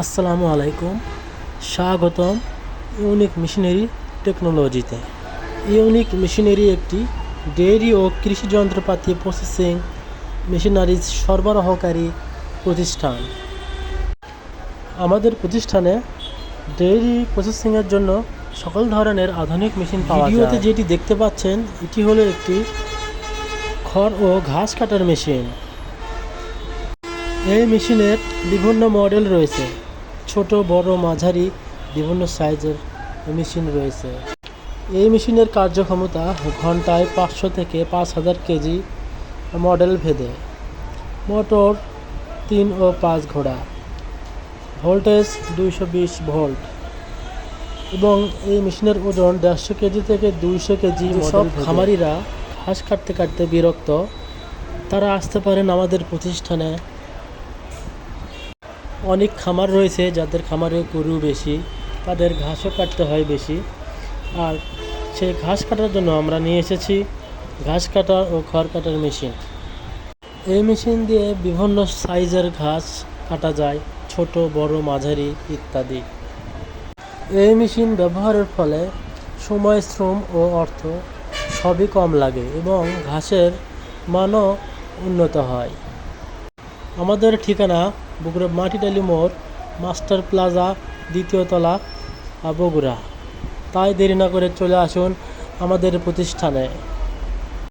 আসসালামু আলাইকুম। স্বাগতম ইউনিক মেশিনারি টেকনোলজিতে। ইউনিক মেশিনারি একটি ডেয়ারি ও কৃষি যন্ত্রপাতি প্রসেসিং মেশিনারিজ সরবরাহকারী প্রতিষ্ঠান। আমাদের প্রতিষ্ঠানে ডেয়ারি প্রসেসিংয়ের জন্য সকল ধরনের আধুনিক মেশিন পাওয়া যায়। যেটি দেখতে পাচ্ছেন, এটি হলো একটি খড় ও ঘাস কাটার মেশিন। এই মেশিনের বিভিন্ন মডেল রয়েছে। ছোট বড় মাঝারি বিভিন্ন সাইজের মেশিন রয়েছে। এই মেশিনের কার্যক্ষমতা ঘন্টায় পাঁচশো থেকে পাঁচ হাজার কেজি মডেল ভেদে। মোটর তিন ও পাঁচ ঘোড়া। ভোল্টেজ দুইশো বিশ ভোল্ট। এবং এই মেশিনের ওজন দেড়শো কেজি থেকে দুইশো কেজি সব খামারিরা ঘাস কাটতে কাটতে বিরক্ত। তারা আসতে পারেন আমাদের প্রতিষ্ঠানে। অনেক খামার রয়েছে, যাদের খামারে গরু বেশি, তাদের ঘাসও কাটতে হয় বেশি। আর সেই ঘাস কাটার জন্য আমরা নিয়ে এসেছি ঘাস কাটার ও খড় কাটার মেশিন। এই মেশিন দিয়ে বিভিন্ন সাইজের ঘাস কাটা যায়, ছোট, বড়, মাঝারি ইত্যাদি। এই মেশিন ব্যবহারের ফলে সময়, শ্রম ও অর্থ সবই কম লাগে এবং ঘাসের মানও উন্নত হয়। আমাদের ঠিকানা বগুড়া মাটিডালি মোড়, মাস্টার প্লাজা, দ্বিতীয় তলা বগুড়া। তাই দেরি না করে চলে আসুন আমাদের প্রতিষ্ঠানে।